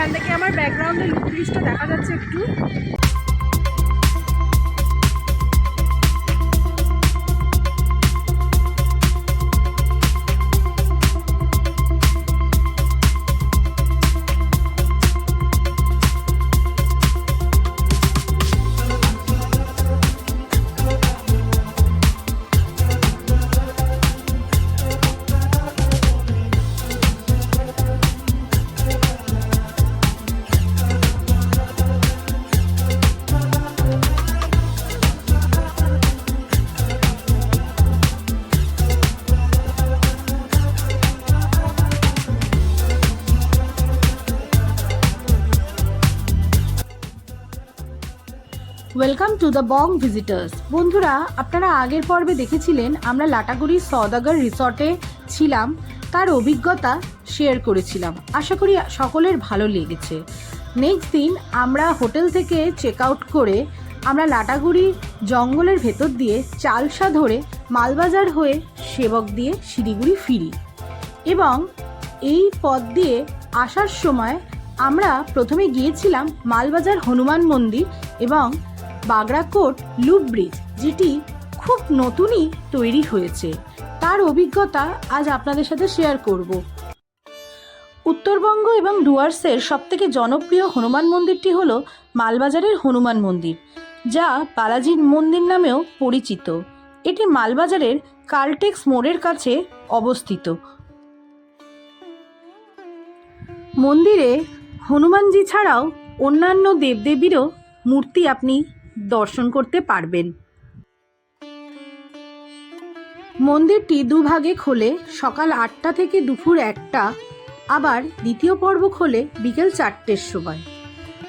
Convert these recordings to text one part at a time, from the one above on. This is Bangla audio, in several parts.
এখান থেকে আমার ব্যাকগ্রাউন্ডে লুক ব্রিজটা দেখা যাচ্ছে একটু। Welcome to the Bong visitors বন্ধুরা, আপনারা আগের পর্বে দেখেছিলেন আমরা লাটাগুড়ি সওদাগর রিসর্টে ছিলাম, তার অভিজ্ঞতা শেয়ার করেছিলাম। আশা করি সকলের ভালো লেগেছে। নেক্সট দিন আমরা হোটেল থেকে চেক আউট করে আমরা লাটাগুড়ি জঙ্গলের ভেতর দিয়ে চালসা ধরে মালবাজার হয়ে সেবক দিয়ে শিলিগুড়ি ফিরি। এবং এই পথ দিয়ে আসার সময় আমরা প্রথমে গিয়েছিলাম মালবাজার হনুমান মন্দির এবং বাগড়াকোট লুপ ব্রিজ যেটি খুব নতুনই তৈরি হয়েছে। তার অভিজ্ঞতা আজ আপনাদের সাথে শেয়ার করব। উত্তরবঙ্গ এবং ডুয়ার্সের সবথেকে জনপ্রিয় হনুমান মন্দিরটি হল মালবাজারের হনুমান মন্দির, যা বালাজির মন্দির নামেও পরিচিত। এটি মালবাজারের কার্টেক্স মোড়ের কাছে অবস্থিত। মন্দিরে হনুমানজি ছাড়াও অন্যান্য দেবদেবীরও মূর্তি আপনি দর্শন করতে পারবেন। মন্দিরটি দুভাগে খোলে, সকাল আটটা থেকে দুপুর একটা, আবার দ্বিতীয় পর্ব খোলে বিকেল চারটের সময়।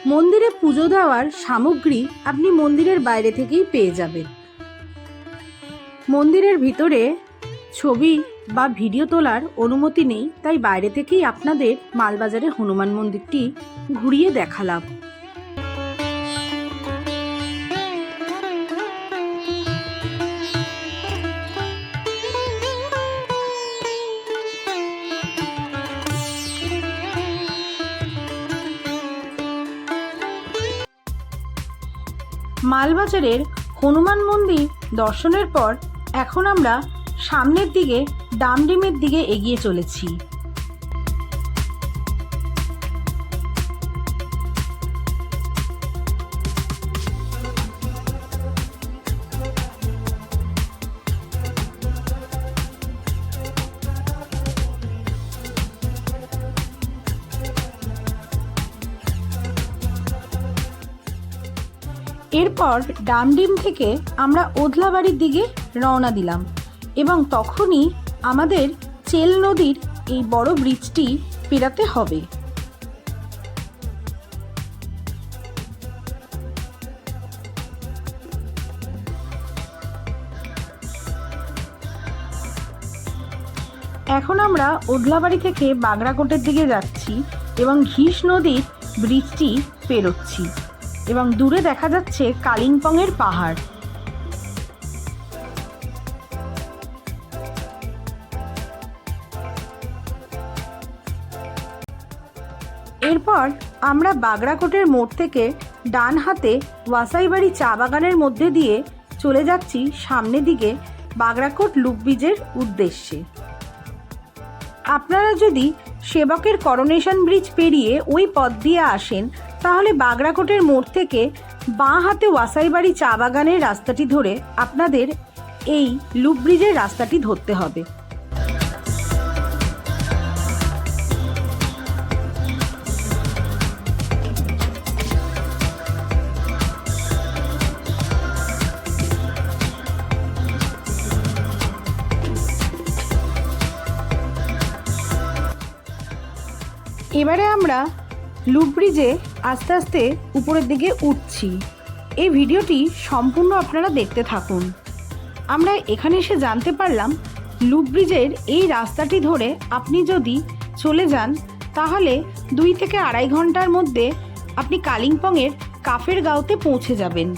মন্দিরে পুজো দেওয়ার সামগ্রী আপনি মন্দিরের বাইরে থেকেই পেয়ে যাবেন। মন্দিরের ভিতরে ছবি বা ভিডিও তোলার অনুমতি নেই, তাই বাইরে থেকেই আপনাদের মালবাজারে হনুমান মন্দিরটি ঘুরিয়ে দেখালাম। মালবাজারের হনুমান মন্দির দর্শনের পর এখন আমরা সামনের দিকে ডামডিমের দিকে এগিয়ে চলেছি। এরপর ডামডিম থেকে আমরা ওদলাবাড়ির দিকে রওনা দিলাম এবং তখনই আমাদের চেল নদীর এই বড় ব্রিজটি পেরাতে হবে। এখন আমরা ওদলাবাড়ি থেকে বাগড়াকোটের দিকে যাচ্ছি এবং ঘিস নদীর ব্রিজটি পেরোচ্ছি এবং দূরে দেখা যাচ্ছে কালিম্পংয়ের পাহাড়। এরপর আমরা বাগড়াকোটের মোড় থেকে ডান হাতে ওয়াসাইবাড়ি চা বাগানের মধ্যে দিয়ে চলে যাচ্ছি সামনের দিকে বাগড়াকোট লুপ ব্রিজের উদ্দেশ্যে। আপনারা যদি সেবকের করোনেশন ব্রিজ পেরিয়ে ওই পথ দিয়ে আসেন তাহলে বাগড়াকোটের মোড় থেকে বাঁ হাতে ওয়াসাইবাড়ি চা বাগানের রাস্তাটি ধরে আপনাদের এই লুপ ব্রিজের রাস্তাটি ধরতে হবে। এবারে আমরা লুপ ব্রিজে আস্তে আস্তে উপরের দিকে উঠছি। এই ভিডিওটি সম্পূর্ণ আপনারা দেখতে থাকুন। আমরা এখানে এসে জানতে পারলাম লুপ ব্রিজের এই রাস্তাটি ধরে আপনি যদি চলে যান, তাহলে দুই থেকে আড়াই ঘণ্টার মধ্যে আপনি কালিম্পংয়ের কাফের গাঁওতে পৌঁছে যাবেন।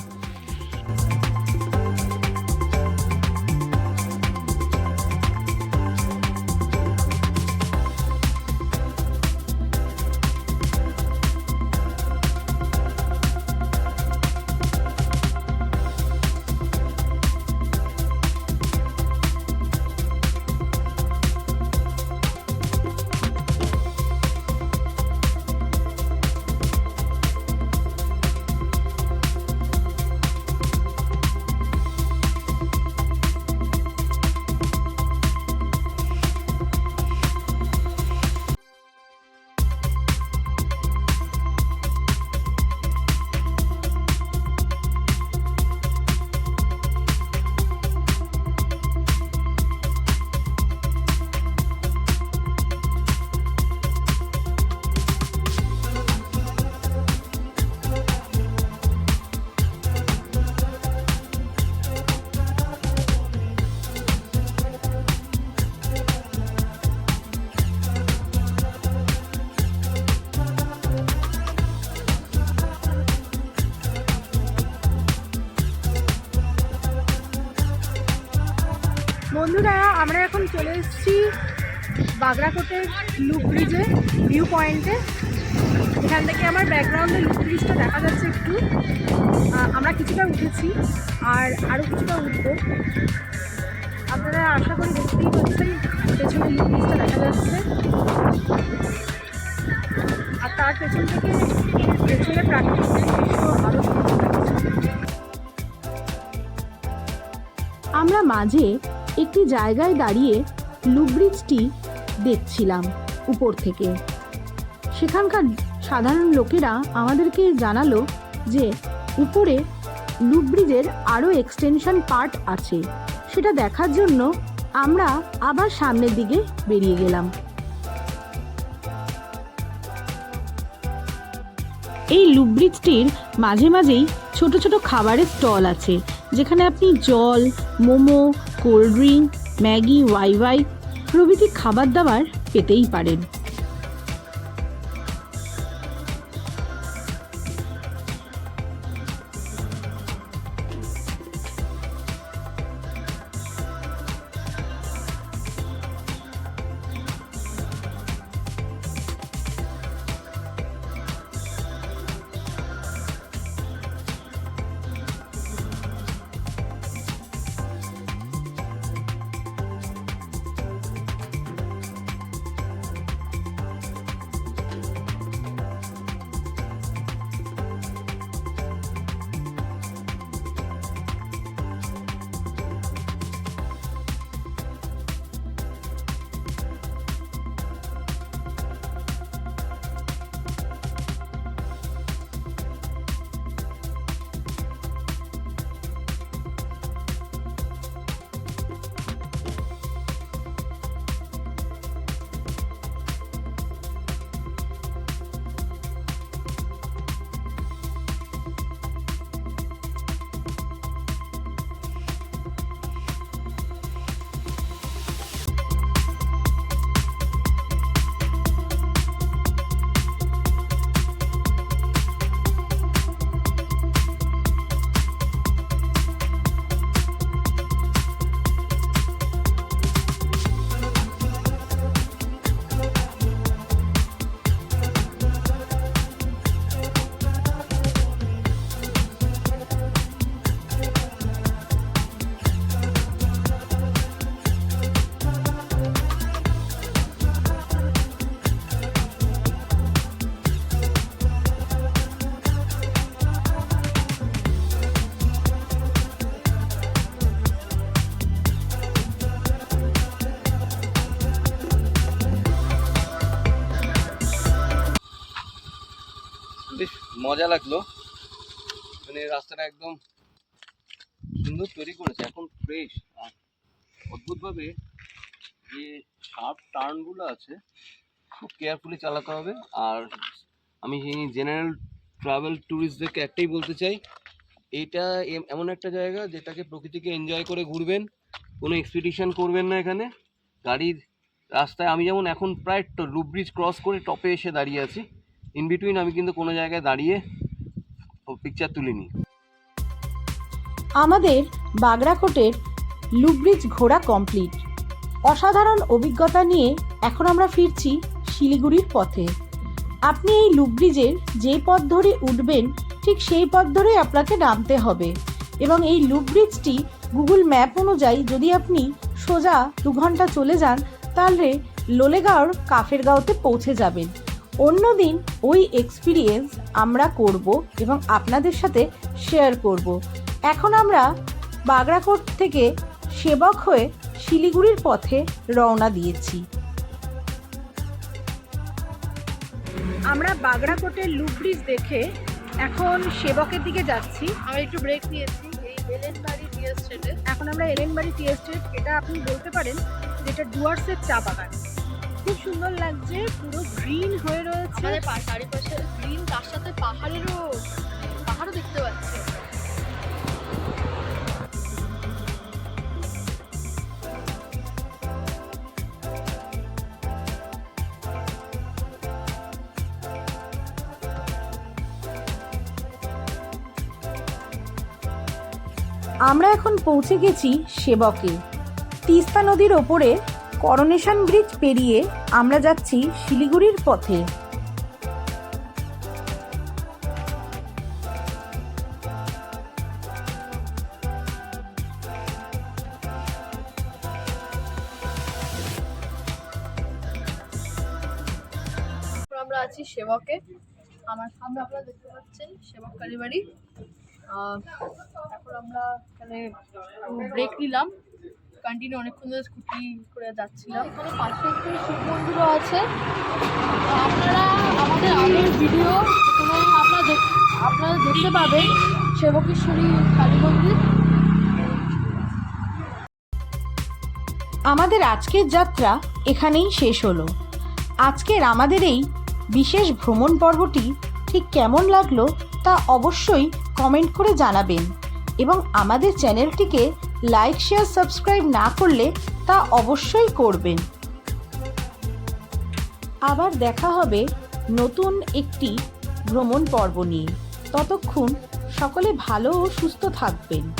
এখন চলে এসেছি বাগরাকোটের লুক ব্রিজে ভিউ পয়েন্টে এখান থেকে আমার ব্যাকগ্রাউন্ডে লুক ব্রিজটা দেখা যাচ্ছে একটু। আমরা কিছুটা উঠেছি আর আরও কিছুটা উঠবো। আপনারা আশা করি দেখতেই পাচ্ছেন পেছনে লুক ব্রিজটা দেখা যাচ্ছে। আর তার পেছন থেকে পেছনে প্রাকৃতিক দৃশ্য আরও আমরা মাঝে একটি জায়গায় দাঁড়িয়ে লুব্রিজটি দেখছিলাম উপর থেকে। সেখানকার সাধারণ লোকেরা আমাদেরকে জানালো যে উপরে লুব্রিজের আরও এক্সটেনশন পার্ট আছে। সেটা দেখার জন্য আমরা আবার সামনের দিকে বেরিয়ে গেলাম। এই লুব্রিজটির মাঝে মাঝেই ছোট ছোট খাবারের স্টল আছে। যেখানে আপনি জল momo cold drink Maggi Wai Wai প্রভৃতি খাবার দাবার পেতেই পারেন। মজা লাগল। মানে রাস্তাটা একদম সুন্দর তৈরি করেছে, এখন ফ্রেশ আর অদ্ভুতভাবে যে শার্প টার্নগুলো আছে, খুব কেয়ারফুলি চালাতে হবে। আর আমি জেনারেল ট্রাভেল ট্যুরিস্টদেরকে একটাই বলতে চাই এম- এমন একটা জায়গা যেটাকে প্রকৃতিকে এনজয় করে ঘুরবেন, কোনো এক্সপিডিশন করবেন না এখানে। গাড়ির রাস্তায় আমি যেমন এখন প্রায় লুপ ব্রিজ ক্রস করে টপে এসে দাঁড়িয়ে আছি। ইন বিটুইন আমি কিন্তু কোনো জায়গায় দাঁড়িয়ে পিকচার তুলিনি। আমাদের বাগরাকোটের লুব্রিজ ঘোরা কমপ্লিট অসাধারণ অভিজ্ঞতা নিয়ে এখন আমরা ফিরছি শিলিগুড়ির পথে। আপনি এই লুব্রিজের যে পথ ধরে উঠবেন, ঠিক সেই পথ ধরেই আপনাকে নামতে হবে। এবং এই লুব্রিজটি গুগল ম্যাপ অনুযায়ী যদি আপনি সোজা দু ঘণ্টা চলে যান, তাহলে লোলেগাঁওর কাফেরগাঁওতে পৌঁছে যাবেন। অন্যদিন ওই এক্সপিরিয়েন্স আমরা করব এবং আপনাদের সাথে শেয়ার করব। এখন আমরা বাগরাকোট থেকে সেবক হয়ে শিলিগুড়ির পথে রওনা দিয়েছি। আমরা বাগরাকোটের লুপ ব্রিজ দেখে এখন সেবকের দিকে যাচ্ছি। আমরা একটু ব্রেক নিয়েছি এই বেলেনবাড়ি টি এস্টেটে। এখন আমরা এলেনবাড়ি টি এস্টেট এটা আপনি বলতে পারেন যেটা ডুয়ার্সের চা বাগান। খুব সুন্দর লাগছে পুরো গ্রিন হয়ে রয়েছে। আমাদের পা- চারিপাশে গ্রিন তার সাথে পাহাড়েরও পাহাড়ও দেখতে পাচ্ছি। আমরা এখন পৌঁছে গেছি সেবকে। তিস্তা নদীর ওপরে করোনেশন ব্রিজ পেরিয়ে আমরা যাচ্ছি শিলিগুড়ির পথে। আমরা আছি সেবকে। আমার সামনে আপনারা দেখতে পাচ্ছেন সেবক কালীবাড়ি। আহ, এখন আমরা এখানে ব্রেক নিলাম। কন্টিনিউ অনেকক্ষণ ধরে স্কুটি করে যাচ্ছিলাম। এখানে পাশে একটি শিব মন্দিরও আছে। আপনারা আমাদের আগের ভিডিও এখানে আপনারা দেখ- আপনারা দেখতে পাবেন সেবকেশ্বরী কালী মন্দির। আমাদের আজকের যাত্রা এখানেই শেষ হলো। আজকের আমাদের এই বিশেষ ভ্রমণ পর্বটি ঠিক কেমন লাগল তা অবশ্যই কমেন্ট করে জানাবেন এবং আমাদের চ্যানেলটিকে লাইক, শেয়ার, সাবস্ক্রাইব না করলে তা অবশ্যই করবেন। আবার দেখা হবে নতুন একটি ভ্রমণ পর্ব নিয়ে। ততক্ষণ সকলে ভালো ও সুস্থ থাকবেন।